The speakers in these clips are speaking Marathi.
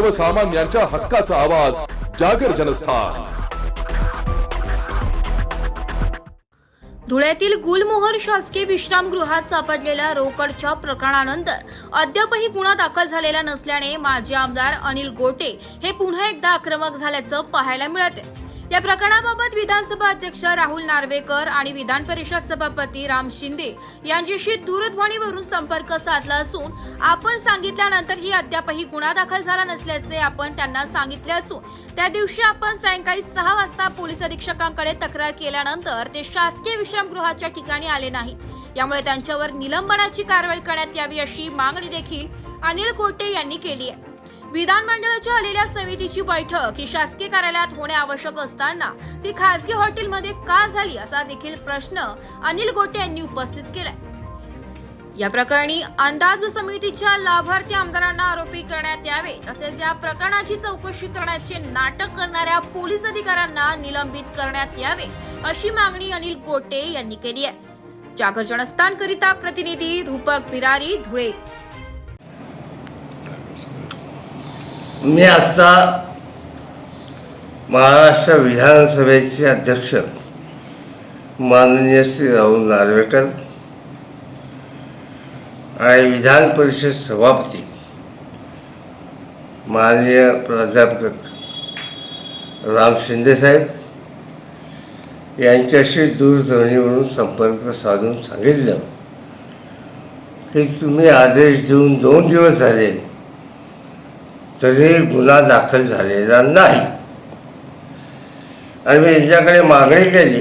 सर्वसामान्यांच्या हक्काचा आवाज जागर जनस्थान. धुळ्यातील गुलमोहर शासकीय विश्रामगृहात सापडलेल्या रोकडच्या प्रकरणानंतर अद्यापही गुन्हा दाखल झालेला नसल्याने माजी आमदार अनिल गोटे हे पुन्हा एकदा आक्रमक झाल्याचं पाहायला मिळत आहे या प्रकरणाबाबत विधानसभा अध्यक्ष राहुल नार्वेकर आणि विधान परिषद सभापती राम शिंदे यांच्याशी दूरध्वनीवरून संपर्क साधला असून आपण सांगितल्यानंतरही अद्यापही गुन्हा दाखल झाला नसल्याचे आपण त्यांना सांगितले असून त्या दिवशी आपण सायंकाळी सहा वाजता पोलीस अधीक्षकांकडे तक्रार केल्यानंतर ते शासकीय विश्रामगृहाच्या ठिकाणी आले नाही यामुळे त्यांच्यावर निलंबनाची कारवाई करण्यात यावी अशी मागणी देखील अनिल कोटे यांनी केली आहे. विधानमंडळाच्या आलेल्या समितीची बैठक ही शासकीय कार्यालयात होणे आवश्यक असताना ती खासगी हॉटेलमध्ये का झाली असा देखील प्रश्न अनिल गोटे यांनी उपस्थित केलाय. या प्रकरणी अंदाज समितीच्या लाभार्थी आमदारांना आरोपी करण्यात यावे तसेच या प्रकरणाची चौकशी करण्याचे नाटक करणाऱ्या पोलीस अधिकाऱ्यांना निलंबित करण्यात यावे अशी मागणी अनिल गोटे यांनी केली आहे. जागर जनस्थानकरिता प्रतिनिधी रूपक बिरारी धुळे. मी आता महाराष्ट्र विधानसभेचे अध्यक्ष माननीय श्री राहुल नार्वेकर आणि विधान परिषद सभापती माननीय प्राध्यापक राम शिंदेसाहेब यांच्याशी दूरध्वनीवरून संपर्क साधून सांगितलं की तुम्ही आदेश देऊन दोन दिवस झाले तरी गुन्हा दाखल झालेला नाही. आणि मी यांच्याकडे मागणी केली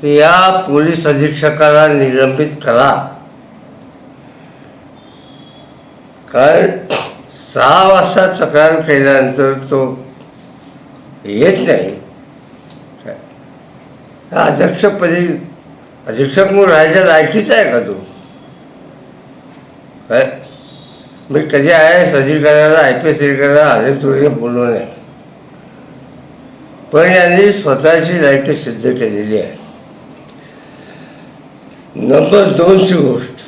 की या पोलीस अधीक्षकाला निलंबित करा. कारण सहा वाजता तक्रार केल्यानंतर तो येत नाही. हा अध्यक्षपदी अधीक्षक म्हणून राहायच्या लायकीचा आहे का तो? काय? मी कधी आय एस अधिकाऱ्याला आय पी एस अधिकाऱ्याला आले तुरे बोललो नाही पण यांनी स्वतःची लायकी सिद्ध केलेली आहे. नंबर दोनची गोष्ट.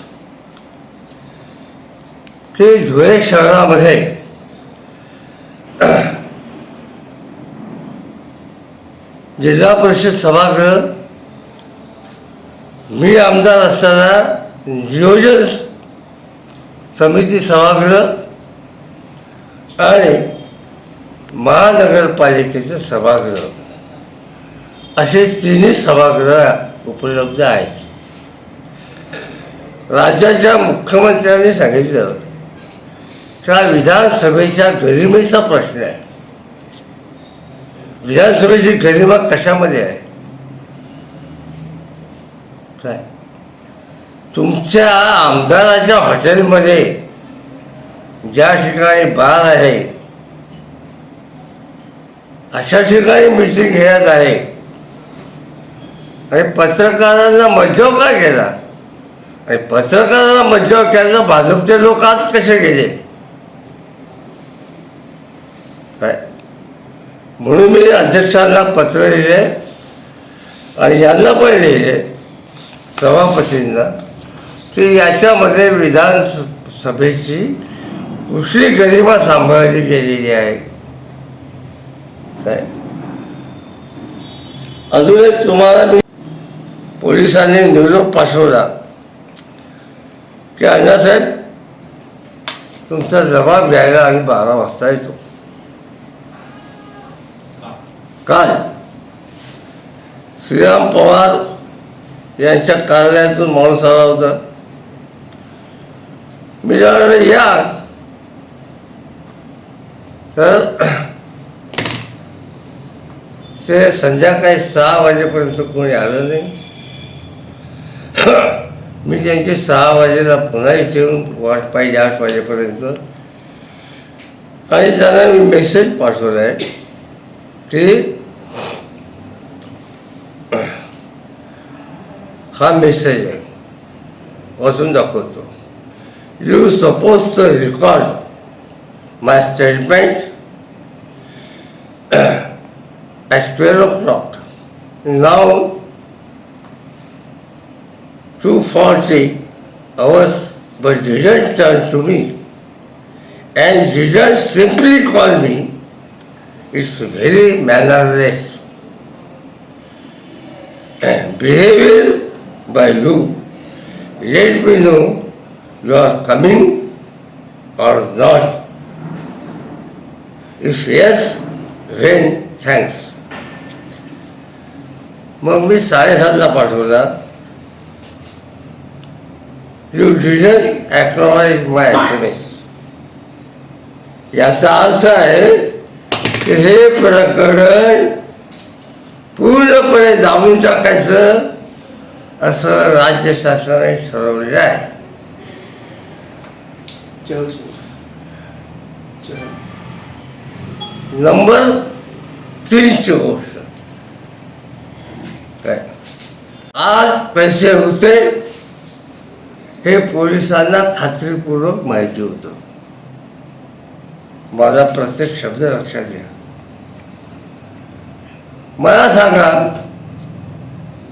की धुळे शहरामध्ये जिल्हा परिषद सभागृह मी आमदार असताना नियोजन समिती सभागृह आणि महानगरपालिकेचे सभागृह. असे तिन्ही सभागृह उपलब्ध आहेत. राज्याच्या मुख्यमंत्र्यांनी सांगितलं त्या विधानसभेच्या गरिमेचा प्रश्न आहे. विधानसभेची गरिमा कशामध्ये आहे? काय? तुमच्या आमदाराच्या हॉटेलमध्ये ज्या ठिकाणी बार आहे अशा ठिकाणी मिटिंग घेण्यात आहे आणि पत्रकारांना मज्जाव का केला? आणि पत्रकारांना मज्जाव केला भाजपचे लोक आज कसे गेले? काय? म्हणून मी अध्यक्षांना पत्र लिहिले आणि यांना पण लिहिले सभापतींना. की याच्यामध्ये विधानसभेची कुठली गरिबा सांभाळली गेलेली आहे? काय? अजून एक तुम्हाला मी पोलिसांनी निरोप पाठवला. की अण्णासाहेब तुमचा जबाब द्यायला आम्ही बारा वाजता येतो. काल श्रीराम पवार यांच्या कार्यालयातून माणूस आला होता. मी जेव्हा या तर ते संध्याकाळी सहा वाजेपर्यंत कोणी आलं नाही. मी त्यांची सहा वाजेला पुन्हा इथे येऊन वाट पाहिजे आठ वाजेपर्यंत. आणि त्यांना मी मेसेज पाठवला आहे की हा मेसेज आहे. वाचून दाखवतो. you supposed to record my statement at 12 o'clock. Now, 2.40 hours, but didn't turn to me. And didn't simply call me. It's very mannerless. And behavior by you. Let me know you are coming or not. If yes, then thanks. मग मी साडेसातला पाठवला you didn't acknowledge my S M S याचा अर्थ आहे की हे प्रकरण पूर्णपणे जाऊन टाकायचं असं राज्य शासनाने ठरवलेलं आहे नंबर तीनशे गोष्ट. काय? आज पैसे होते हे पोलिसांना खात्रीपूर्वक माहिती होतं. माझा प्रत्येक शब्द लक्षात घ्या. मला सांगा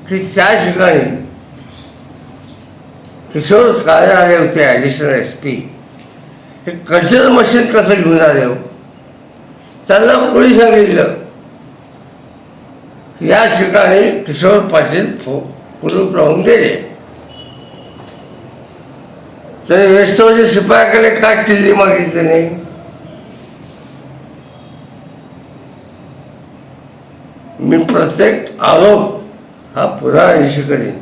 की त्या ठिकाणी किशोर काय आले होते ॲडिशनल एस पी हे कल्चर मशीन कसं घेऊन आले हो? त्यांना कोणी सांगितलं? की या ठिकाणी किशोर पाटील फो कुलूप राहून गेले. त्याने वेस्टोच्या शिपायाकडे काय किल्ली मागितली नाही मी प्रत्येक आरोप हा पुरा ऐशी करीन.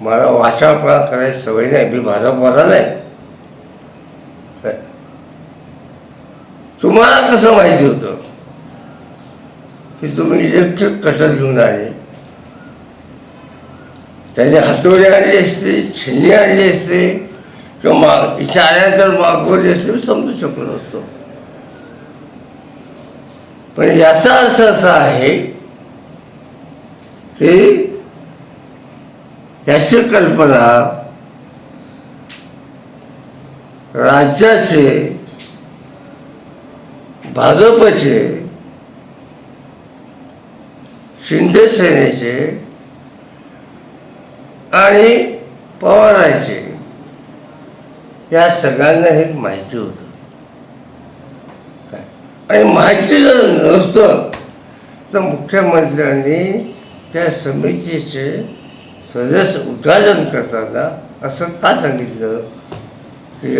मला वाचाळपणा करायची सवय नाही. मी माझा भाजपवाला नाही काय? तुम्हाला कसं माहिती होतं. की तुम्ही इलेक्ट्रिक कसं घेऊन आले? त्याने हातोडे आणले असते छिन्नी आणले असते किंवा माग इथे आल्यानंतर मागवली असते समजू शकलो असतो पण याचा अर्थ असा आहे की याची कल्पना राज्याचे भाजपचे शिंदे सेनेचे आणि पवारांचे या सगळ्यांना हे माहिती होतं. काय आणि माहिती जर नसतं तर मुख्यमंत्र्यांनी त्या समितीचे सदस्य उद्घाटन करताना असं का सांगितलं? की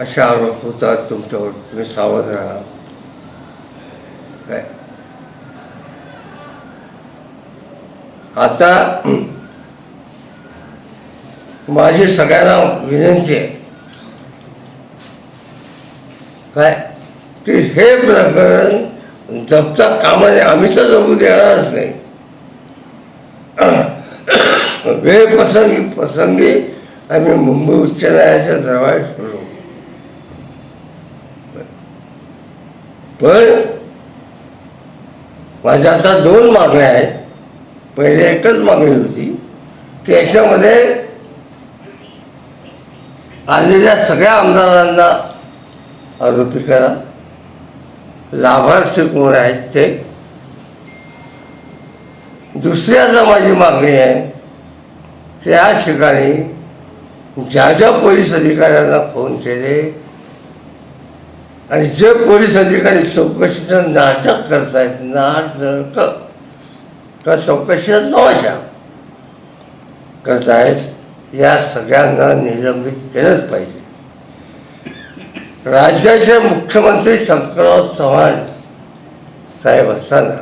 असे आरोप होतात तुमच्यावर तुम्ही सावध राहा. काय? आता माझी सगळ्यांना विनंती आहे. काय? की हे प्रकरण जपता कामाने आम्ही तर जपू देणारच नाही. वेळ प्रसंगी प्रसंगी आम्ही मुंबई उच्च न्यायालयाच्या दरबार सोडू पण माझ्या आता दोन मागण्या आहेत. पहिले एकच मागणी होती. त्याच्यामध्ये आलेल्या सगळ्या आमदारांना आरोपी करा. लाभार्थी कोण आहेत ते. दुसरी माझी मागणी आहे. त्या ठिकाणी ज्या ज्या पोलीस अधिकाऱ्यांना फोन केले आणि जे पोलीस अधिकारी चौकशीचं नाटक करतायत नाटक का? चौकशीला तमाशा? करतायत या सगळ्यांना निलंबित केलंच पाहिजे. राज्याचे मुख्यमंत्री शंकरराव चव्हाण साहेब असताना